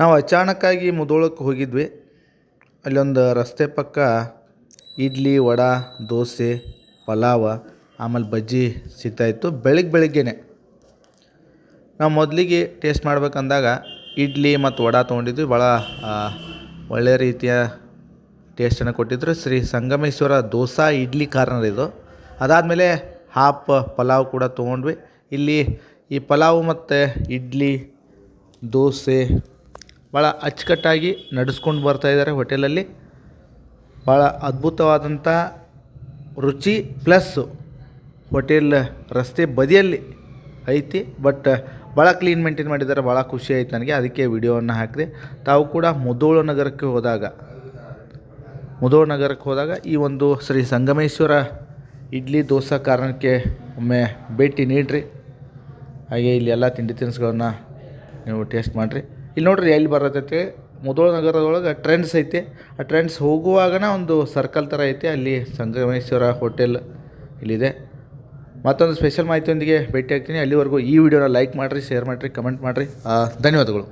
ನಾವು ಅಚಾನಕ್ಕಾಗಿ ಮುದೋಳಕ್ಕೆ ಹೋಗಿದ್ವಿ. ಅಲ್ಲೊಂದು ರಸ್ತೆ ಪಕ್ಕ ಇಡ್ಲಿ, ವಡೆ, ದೋಸೆ, ಪಲಾವ, ಆಮೇಲೆ ಬಜ್ಜಿ ಸಿಗ್ತಾಯಿತ್ತು ಬೆಳಗ್ಗೆ ಬೆಳಗ್ಗೆನೆ. ನಾವು ಮೊದಲಿಗೆ ಟೇಸ್ಟ್ ಮಾಡ್ಬೇಕಂದಾಗ ಇಡ್ಲಿ ಮತ್ತು ವಡೆ ತೊಗೊಂಡಿದ್ವಿ. ಭಾಳ ಒಳ್ಳೆಯ ರೀತಿಯ ಟೇಸ್ಟನ್ನು ಕೊಟ್ಟಿದ್ದರು ಶ್ರೀ ಸಂಗಮೇಶ್ವರ ದೋಸೆ ಇಡ್ಲಿ ಕಾರ್ನರ್ ಇದು. ಅದಾದಮೇಲೆ ಹಾಫ್ ಪಲಾವ್ ಕೂಡ ತೊಗೊಂಡ್ವಿ. ಇಲ್ಲಿ ಈ ಪಲಾವು ಮತ್ತು ಇಡ್ಲಿ, ದೋಸೆ ಭಾಳ ಅಚ್ಚುಕಟ್ಟಾಗಿ ನಡೆಸ್ಕೊಂಡು ಬರ್ತಾಯಿದ್ದಾರೆ ಹೋಟೆಲಲ್ಲಿ. ಭಾಳ ಅದ್ಭುತವಾದಂಥ ರುಚಿ ಪ್ಲಸ್ಸು ಹೋಟೆಲ್ ರಸ್ತೆ ಬದಿಯಲ್ಲಿ ಐತಿ, ಬಟ್ ಭಾಳ ಕ್ಲೀನ್ ಮೇಂಟೈನ್ ಮಾಡಿದ್ದಾರೆ ಭಾಳ ಖುಷಿ ಆಯ್ತು ನನಗೆ. ಅದಕ್ಕೆ ವಿಡಿಯೋವನ್ನು ಹಾಕಿದೆ. ತಾವು ಕೂಡ ಮುಧೋಳ ನಗರಕ್ಕೆ ಹೋದಾಗ ಮುದೋಳು ನಗರಕ್ಕೆ ಹೋದಾಗ ಈ ಒಂದು ಶ್ರೀ ಸಂಗಮೇಶ್ವರ ಇಡ್ಲಿ ದೋಸೆ ಕಾರಣಕ್ಕೆ ಒಮ್ಮೆ ಭೇಟಿ ನೀಡಿರಿ. ಹಾಗೆ ಇಲ್ಲಿ ಎಲ್ಲ ತಿಂಡಿ ತಿನಿಸುಗಳನ್ನು ನೀವು ಟೇಸ್ಟ್ ಮಾಡಿರಿ. ಇಲ್ಲಿ ನೋಡ್ರಿ ಎಲ್ಲಿ ಬರತೈತೆ? ಮುಧೋಳ ನಗರದೊಳಗೆ ಟ್ರೆಂಡ್ಸ್ ಐತೆ. ಆ ಟ್ರೆಂಡ್ಸ್ ಹೋಗುವಾಗನ ಒಂದು ಸರ್ಕಲ್ ಥರ ಐತೆ. ಅಲ್ಲಿ ಸಂಗಮೇಶ್ವರ ಹೋಟೆಲ್ ಇಲ್ಲಿದೆ. ಮತ್ತೊಂದು ಸ್ಪೆಷಲ್ ಮಾಹಿತಿಯೊಂದಿಗೆ ಭೇಟಿ ಆಗ್ತೀನಿ. ಅಲ್ಲಿವರೆಗೂ ಈ ವಿಡಿಯೋನ ಲೈಕ್ ಮಾಡಿರಿ ಶೇರ್ ಮಾಡಿರಿ ಕಮೆಂಟ್ ಮಾಡಿರಿ. ಧನ್ಯವಾದಗಳು.